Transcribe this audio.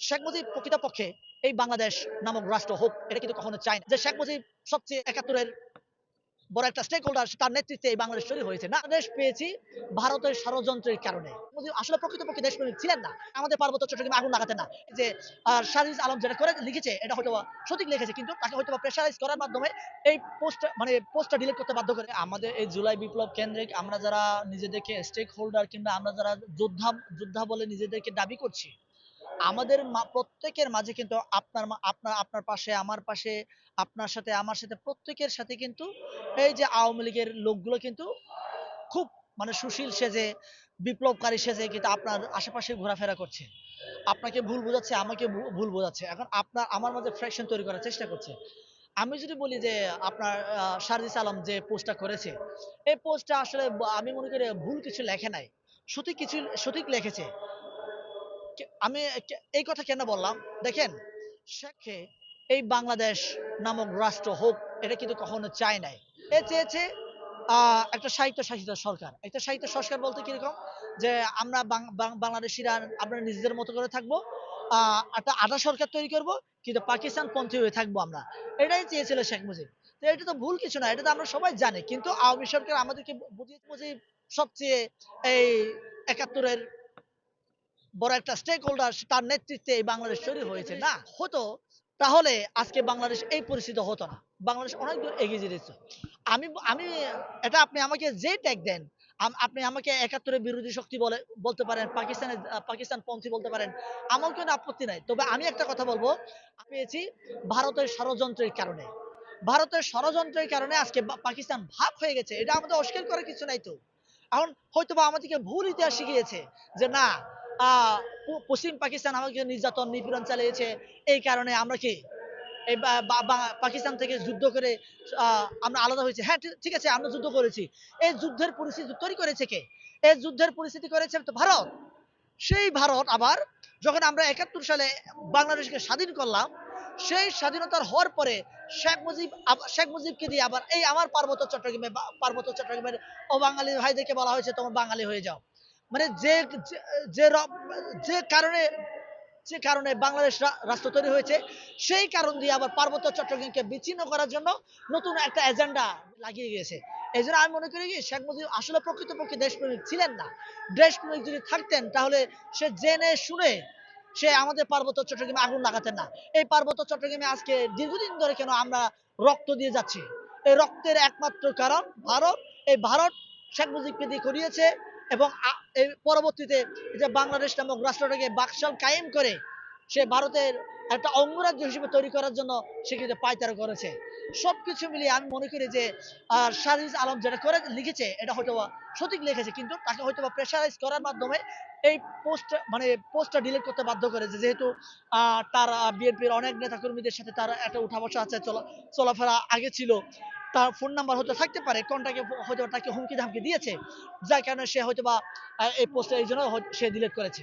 শেখ মুজিব প্রকৃতপক্ষে এই বাংলাদেশ নামক রাষ্ট্র হোক এটা কিন্তু কখনো চায় না। যে শেখ মুজিব সবচেয়ে একাত্তরের বড় একটা স্টেক হোল্ডার তার নেতৃত্বে এই বাংলাদেশ তৈরি হয়েছে। না দেশ পেয়েছি ভারতের ষড়যন্ত্রের কারণে। আসলে প্রকৃতপক্ষে দেশপ্রেমিক ছিলেন না। আমাদের পার্বত্য চট্টগ্রামে আগুন লাগাতেন না। যে আহ, শাহরিজ আলম যেটা করে লিখেছে এটা হয়তো সঠিক লিখেছে কিন্তু তাকে হয়তো প্রেশারাইজ করার মাধ্যমে এই পোস্ট মানে পোস্টটা ডিলিট করতে বাধ্য করে। আমাদের এই জুলাই বিপ্লব কেন্দ্রিক আমরা যারা নিজেদেরকে স্টেক হোল্ডার কিংবা আমরা যারা যোদ্ধা যোদ্ধা বলে নিজেদেরকে দাবি করছি আমাদের প্রত্যেকের মাঝে কিন্তু আপনার আপনার আপনার পাশে, আমার পাশে, আপনার সাথে, আমার সাথে, প্রত্যেকের সাথে কিন্তু এই যে আওয়ামী লীগের লোকগুলো কিন্তু খুব মানে সুশীল সেজে, বিপ্লবকারী সেজে কিন্তু আপনার আশেপাশে ঘোরাফেরা করছে। আপনাকে ভুল বোঝাচ্ছে, আমাকে ভুল বোঝাচ্ছে। এখন আপনার, আমার মাঝে ফ্র্যাকশন তৈরি করার চেষ্টা করছে। আমি যদি বলি যে আপনার সারজিস আলম যে পোস্টটা করেছে, এই পোস্টটা আসলে আমি মনে করি ভুল কিছু লেখে নাই। সঠিক কিছু, সঠিক লিখেছে। আমি এই কথা কেন বললাম? দেখেন, শেখে এই বাংলাদেশ নামক রাষ্ট্র হোক, এটা কিন্তু কখনো চায় নাই। এ চেয়েছে একটা সাহিত্য শাসিত সরকার। একটা সাহিত্য সংস্কার বলতে কীরকম? যে আমরা বাংলাদেশিরা, আমরা নিজেদের মতো করে থাকব একটা আধা সরকার তৈরি করব, কিন্তু পাকিস্তান পন্থী হয়ে থাকব আমরা। এটাই চেয়েছিল শেখ মুজিব। তো এটা তো ভুল কিছু না, এটা তো আমরা সবাই জানি। কিন্তু আওয়ামী সরকার আমাদেরকে বু- বুঝিয়ে সবচেয়ে এই একাত্তরের বড় একটা স্টেক হোল্ডার তার নেতৃত্বে এই বাংলাদেশ তৈরি হয়েছে। না, হতো, তাহলে আজকে বাংলাদেশ এই পরিস্থিতি হতো না। বাংলাদেশ অনেক দূর এগিয়ে যেত আমি আমি, এটা আপনি আমাকে যে ট্যাগ দেন আপনি আমাকে একাত্তরের বিরোধী শক্তি বলে, বলতে পারেন পাকিস্তানের পাকিস্তান পন্থী বলতে পারেন, আমার কোনো আপত্তি নাই। তবে আমি একটা কথা বলব পেয়েছি ভারতের ষড়যন্ত্রের কারণে। ভারতের ষড়যন্ত্রের কারণে আজকে পাকিস্তান ভাগ হয়ে গেছে। এটা আমাদের অস্বীকার করার কিছু নাই তো। এখন হয়তো বা আমাদেরকে ভুল ইতিহাস শিখিয়েছে যে না পশ্চিম পাকিস্তান আমাকে নির্যাতন, নিপীড়ন চালিয়েছে। এই কারণে আমরা কি? এই পাকিস্তান থেকে যুদ্ধ করে আমরা আলাদা হয়েছে। হ্যাঁ ঠিক- আছে, আমরা যুদ্ধ করেছি। এই যুদ্ধের পরিস্থিতি তৈরি করেছে কে? এই যুদ্ধের পরিস্থিতি করেছে তো ভারত। সেই ভারত আবার যখন আমরা একাত্তর সালে বাংলাদেশকে স্বাধীন করলাম, সেই স্বাধীনতার হওয়ার পরে শেখ মুজিব শেখ মুজিবকে দিয়ে আবার এই আমার পার্বত্য চট্টগ্রামে পার্বত্য চট্টগ্রামের অবাঙালি ভাইদেরকে বলা হয়েছে, তোমার বাঙালি হয়ে যাও। মানে যে, যে- যে কারণে যে কারণে বাংলাদেশ রাষ্ট্র তৈরি হয়েছে, সেই কারণ দিয়ে আবার পার্বত্য চট্টগ্রামকে বিচ্ছিন্ন করার জন্য নতুন একটা এজেন্ডা লাগিয়ে গিয়েছে। এই জন্য আমি মনে করি কি, শেখ মুজিব আসলে প্রকৃতপক্ষে দেশপ্রেমিক ছিলেন না। দেশপ্রেমিক যদি থাকতেন, তাহলে সে জেনে শুনে সে আমাদের পার্বত্য চট্টগ্রামে আগুন লাগাতেন না। এই পার্বত্য চট্টগ্রামে আজকে দীর্ঘদিন ধরে কেন আমরা রক্ত দিয়ে যাচ্ছি? এই রক্তের একমাত্র কারণ ভারত, এই ভারত শেখ মুজিবকে দিয়ে করিয়েছে। এবং পরবর্তীতে যে বাংলাদেশ নামক রাষ্ট্রটাকে বাকশাল কায়েম করে সে ভারতের একটা অঙ্গরাজ্য হিসেবে তৈরি করার জন্য সে কিন্তু পায়তারা করেছে। সবকিছু মিলিয়ে আমি মনে করি যে শাহরিজ আলম যেটা করে লিখেছে, এটা হয়তো সঠিক লিখেছে, কিন্তু তাকে হয়তো বা প্রেশারাইজ করার মাধ্যমে এই পোস্ট মানে পোস্টটা ডিলিট করতে বাধ্য করেছে। যেহেতু তার বিএনপির অনেক নেতাকর্মীদের সাথে তার একটা উঠা বসা আছে, চলা চলাফেরা আগে ছিল। তার ফোন নাম্বার হয়তো থাকতে পারে, কোনটাকে হয়তো তাকে হুমকি ধামকি দিয়েছে, যার কারণে সে হয়তো বা এই পোস্টটা এই জন্য সে ডিলিট করেছে।